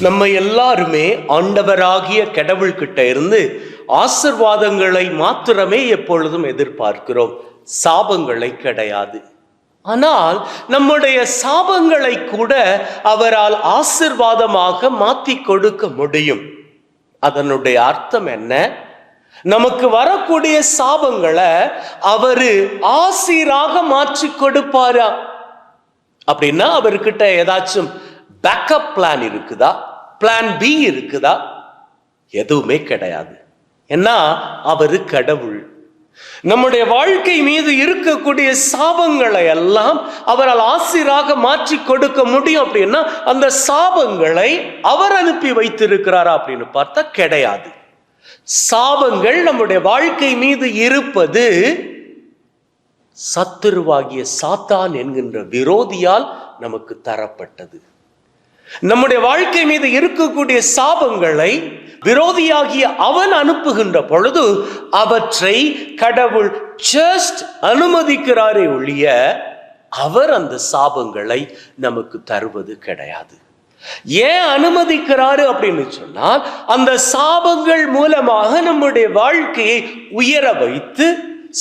நம்ம எல்லாருமே ஆண்டவராகிய கடவுள்கிட்ட இருந்து ஆசிர்வாதங்களை மாத்திரமே எப்பொழுதும் எதிர்பார்க்கிறோம். சாபங்களை கிடையாது. ஆனால் நம்முடைய சாபங்களை கூட அவரால் ஆசிர்வாதமாக மாத்தி கொடுக்க முடியும். அதனுடைய அர்த்தம் என்ன? நமக்கு வரக்கூடிய சாபங்களை அவரு ஆசீராக மாற்றி கொடுப்பாரா? அப்படின்னா அவர்கிட்ட ஏதாச்சும் பேக்கப் பிளான் இருக்குதா? பிளான் பி இருக்குதா? எதுவுமே கிடையாது. ஏன்னா அவரு கடவுள். நம்முடைய வாழ்க்கை மீது இருக்கக்கூடிய சாபங்களை எல்லாம் அவரால் ஆசிராக மாற்றி கொடுக்க முடியும் அப்படின்னா அந்த சாபங்களை அவர் அனுப்பி வைத்திருக்கிறாரா அப்படின்னு பார்த்தா கிடையாது. சாபங்கள் நம்முடைய வாழ்க்கை மீது இருப்பது சத்துருவாகிய சாத்தான் என்கின்ற விரோதியால் நமக்கு தரப்பட்டது. நம்முடைய வாழ்க்கை மீது இருக்கக்கூடிய சாபங்களை விரோதியாகிய அவன் அனுப்புகின்ற பொழுது அவற்றை கடவுள் ஜஸ்ட் அனுமதிக்கிறாரே ஒழிய அவர் அந்த சாபங்களை நமக்கு தருவது கிடையாது. ஏன் அனுமதிக்கிறாரு அப்படின்னு சொன்னால் அந்த சாபங்கள் மூலமாக நம்முடைய வாழ்க்கையை உயர வைத்து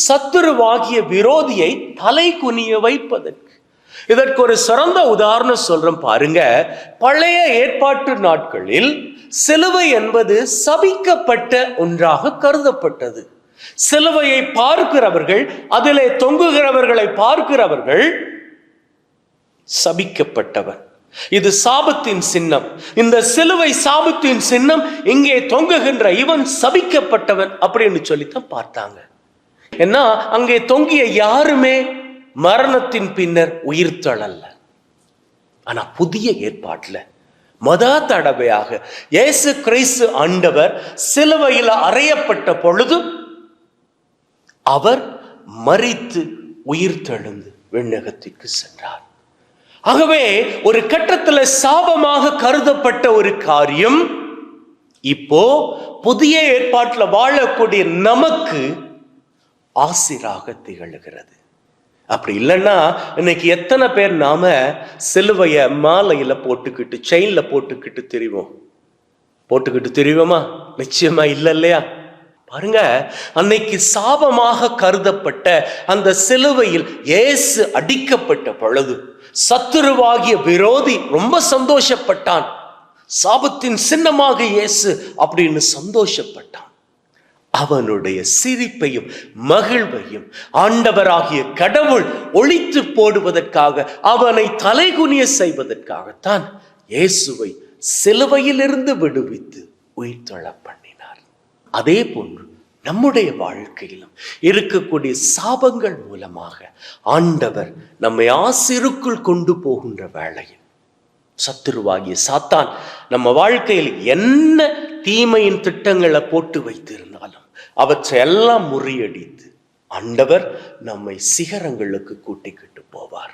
சத்துருவாகிய விரோதியை தலை குனிய வைப்பதற்கு. இதற்கு ஒரு சிறந்த உதாரணம் சொல்றேன் பாருங்க. பழைய ஏற்பாட்டு நாட்களில் சிலுவை என்பது சபிக்கப்பட்ட ஒன்றாக கருதப்பட்டது. சிலுவையை பார்க்கிறவர்கள் அதிலே தொங்குகிறவர்களை பார்க்கிறவர்கள் சபிக்கப்பட்டவர். இது சாபத்தின் சின்னம். இந்த சிலுவை சாபத்தின் சின்னம் இங்கே தொங்குகின்ற இவன் சபிக்கப்பட்டவன் அப்படின்னு சொல்லித்தான் பார்த்தாங்க. ஏன்னா அங்கே தொங்கிய யாருமே மரணத்தின் பின்னர் உயிர்த்தழல்ல ஆனா புதிய ஏற்பாட்டுல மத தடவையாக இயேசு கிறிஸ்து ஆண்டவர் சிலுவையில் அறையப்பட்ட பொழுது அவர் மறித்து உயிர் தெழுந்து விண்ணகத்திற்கு சென்றார். ஆகவே ஒரு கட்டத்துல சாபமாக கருதப்பட்ட ஒரு காரியம் இப்போ புதிய ஏற்பாட்டில் வாழக்கூடிய நமக்கு ஆசிராக திகழ்கிறது. அப்படி இல்லைன்னா இன்னைக்கு எத்தனை பேர் நாம சிலுவைய மாலையில போட்டுக்கிட்டு செயின்ல போட்டுக்கிட்டு தெரிவோம்? போட்டுக்கிட்டு திரிவோமா? நிச்சயமா இல்லை இல்லையா? பாருங்க அன்னைக்கு சாபமாக கருதப்பட்ட அந்த சிலுவையில் ஏசு அடிக்கப்பட்ட பொழுது சத்துருவாகிய விரோதி ரொம்ப சந்தோஷப்பட்டான். சாபத்தின் சின்னமாக இயேசு அப்படின்னு சந்தோஷப்பட்டான். அவனுடைய சிரிப்பையும் மகிழ்வையும் ஆண்டவராகிய கடவுள் ஒழித்து போடுவதற்காக அவனை தலைகுனிய செய்வதற்காகத்தான் இயேசுவை சிலுவையிலிருந்து விடுவித்து உயிர்த்தொழ பண்ணினார். அதே போன்று நம்முடைய வாழ்க்கையிலும் இருக்கக்கூடிய சாபங்கள் மூலமாக ஆண்டவர் நம்மை ஆசிருக்குள் கொண்டு போகின்ற வேளையில் சத்துருவாகிய சாத்தான் நம்ம வாழ்க்கையில் என்ன தீமையின் திட்டங்களை போட்டு வைத்திருந்தாலும் அவற்றை எல்லாம் முறியடித்து ஆண்டவர் நம்மை சிகரங்களுக்கு கூட்டிக்கிட்டு போவார்.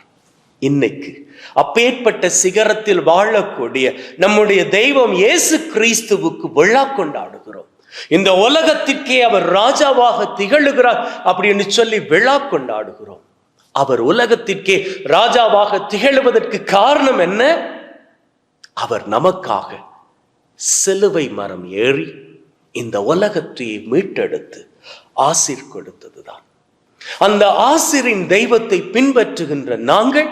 இன்னைக்கு அப்பேற்பட்ட சிகரத்தில் வாழக்கூடிய நம்முடைய தெய்வம் இயேசு கிறிஸ்துவுக்கு விழா கொண்டாடுகிறோம். இந்த உலகத்திற்கே அவர் ராஜாவாக திகழுகிறார் அப்படின்னு சொல்லி விழா கொண்டாடுகிறோம். அவர் உலகத்திற்கே ராஜாவாக திகழுவதற்கு காரணம் என்ன? அவர் நமக்காக சிலுவை மரம் ஏறி இந்த உலகத்தை மீட்டெடுத்து ஆசிர் கொடுத்ததுதான். அந்த ஆசிரின் தெய்வத்தை பின்பற்றுகின்ற நாங்கள்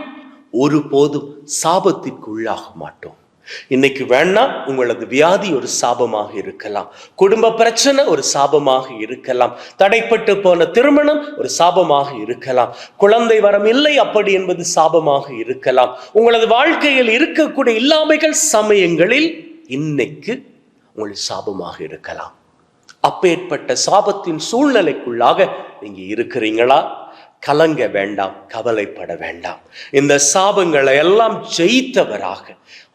ஒருபோதும் சாபத்திற்கு உள்ளாக மாட்டோம். இன்னைக்கு வேணா உங்களது வியாதி ஒரு சாபமாக இருக்கலாம். குடும்ப பிரச்சனை ஒரு சாபமாக இருக்கலாம். தடைப்பட்டு போன திருமணம் ஒரு சாபமாக இருக்கலாம். குழந்தை வரம் இல்லை அப்படி என்பது சாபமாக இருக்கலாம். உங்களது வாழ்க்கையில் இருக்கக்கூடிய இல்லாமைகள் சமயங்களில் இன்னைக்கு உங்கள் சாபமாக இருக்கலாம். அப்பேற்பட்ட சாபத்தின் சூழ்நிலைக்குள்ளாக நீங்க இருக்கிறீங்களா? கலங்க வேண்டாம் கவலைப்பட வேண்டாம். இந்த சாபங்களை எல்லாம் ஜெயித்தவராக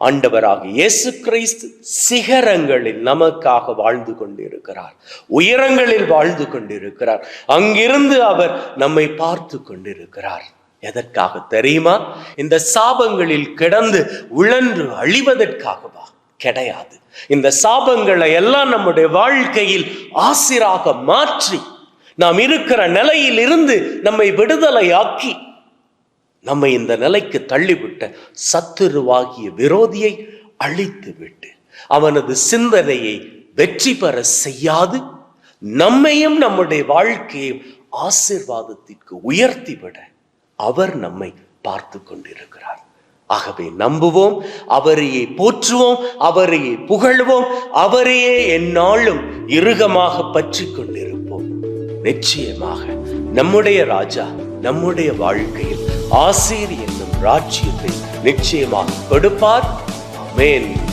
ஆண்டவராக இயேசு கிறிஸ்து சிகரங்களில் நமக்காக வாழ்ந்து கொண்டிருக்கிறார். உயரங்களில் வாழ்ந்து கொண்டிருக்கிறார். அங்கிருந்து அவர் நம்மை பார்த்து கொண்டிருக்கிறார். எதற்காக தெரியுமா? இந்த சாபங்களில் கிடந்து உழன்று அழிவதற்காகவா? கிடையாது. இந்த சாபங்களை எல்லாம் நம்முடைய வாழ்க்கையில் ஆசிராக மாற்றி நாம் இருக்கிற நிலையில் இருந்து நம்மை விடுதலையாக்கி நம்மை இந்த நிலைக்கு தள்ளிவிட்ட சத்துருவாகிய விரோதியை அழித்து விட்டு அவனது சிந்தனையை வெற்றி பெற செய்யாது நம்மையும் நம்முடைய வாழ்க்கையும் ஆசிர்வாதத்திற்கு உயர்த்திவிட அவர் நம்மை பார்த்து கொண்டிருக்கிறார். ஆகவே நம்புவோம் அவரையே போற்றுவோம் அவரையே புகழ்வோம் அவரையே எந்நாளும் இறுகமாக பற்றி கொண்டிருப்போம். நிச்சயமாக நம்முடைய ராஜா நம்முடைய வாழ்க்கையில் ஆசிரியர் என்னும் ராஜ்யத்தை நிச்சயமாக கொடுப்பார். ஆமென்.